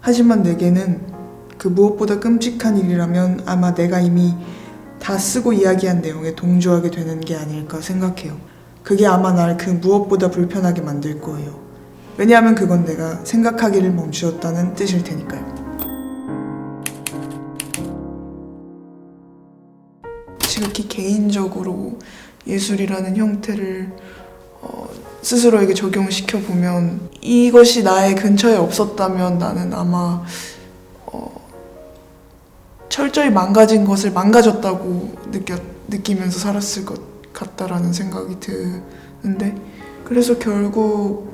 하지만 내게는 그 무엇보다 끔찍한 일이라면 아마 내가 이미 다 쓰고 이야기한 내용에 동조하게 되는 게 아닐까 생각해요. 그게 아마 날 그 무엇보다 불편하게 만들 거예요. 왜냐하면 그건 내가 생각하기를 멈추었다는 뜻일 테니까요. 지극히 개인적으로 예술이라는 형태를 어, 스스로에게 적용시켜 보면 이것이 나의 근처에 없었다면 나는 아마 어, 철저히 망가진 것을 망가졌다고 느꼈, 느끼면서 살았을 것 같다라는 생각이 드는데 그래서 결국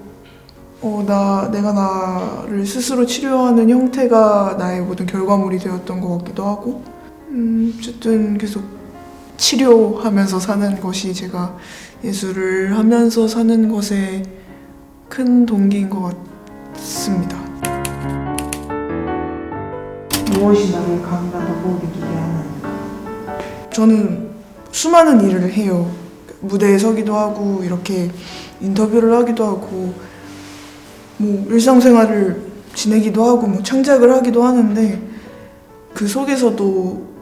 어, 나 내가 나를 스스로 치료하는 형태가 나의 모든 결과물이 되었던 것 같기도 하고 음, 어쨌든 계속 치료하면서 사는 것이 제가 예술을 하면서 사는 것에 큰 동기인 것 같습니다. 무엇이 나를 강인하다고 느끼게 하는가? 저는 수많은 일을 해요. 무대에 서기도 하고 이렇게 인터뷰를 하기도 하고 뭐 일상생활을 지내기도 하고 뭐 창작을 하기도 하는데 그 속에서도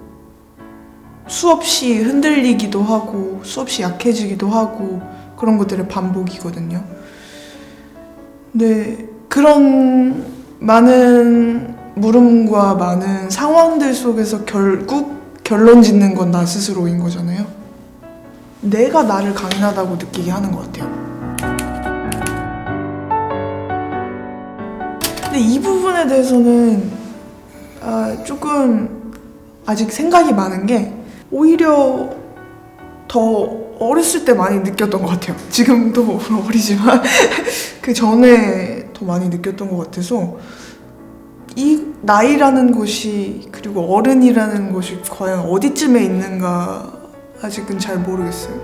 수없이 흔들리기도 하고 수없이 약해지기도 하고 그런 것들의 반복이거든요. 근데 그런 많은 물음과 많은 상황들 속에서 결국 결론 짓는 건 나 스스로인 거잖아요. 내가 나를 강인하다고 느끼게 하는 것 같아요. 근데 이 부분에 대해서는 아, 조금 아직 생각이 많은 게 오히려 더 어렸을 때 많이 느꼈던 것 같아요. 지금도 어리지만 그 전에 더 많이 느꼈던 것 같아서 이 나이라는 것이 그리고 어른이라는 것이 과연 어디쯤에 있는가 아직은 잘 모르겠어요.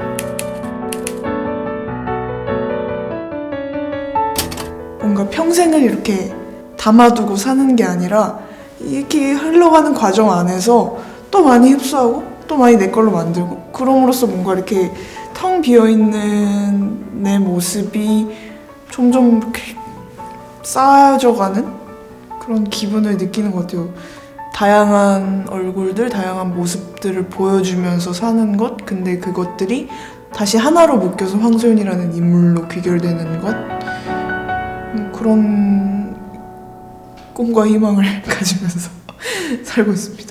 뭔가 평생을 이렇게 담아두고 사는 게 아니라 이렇게 흘러가는 과정 안에서 또 많이 흡수하고 또 많이 내 걸로 만들고 그럼으로써 뭔가 이렇게 텅 비어 있는 내 모습이 점점 이렇게 쌓여져가는 그런 기분을 느끼는 것 같아요. 다양한 얼굴들, 다양한 모습들을 보여주면서 사는 것, 근데 그것들이 다시 하나로 묶여서 황소연이라는 인물로 귀결되는 것, 음, 그런 꿈과 희망을 가지면서 살고 있습니다.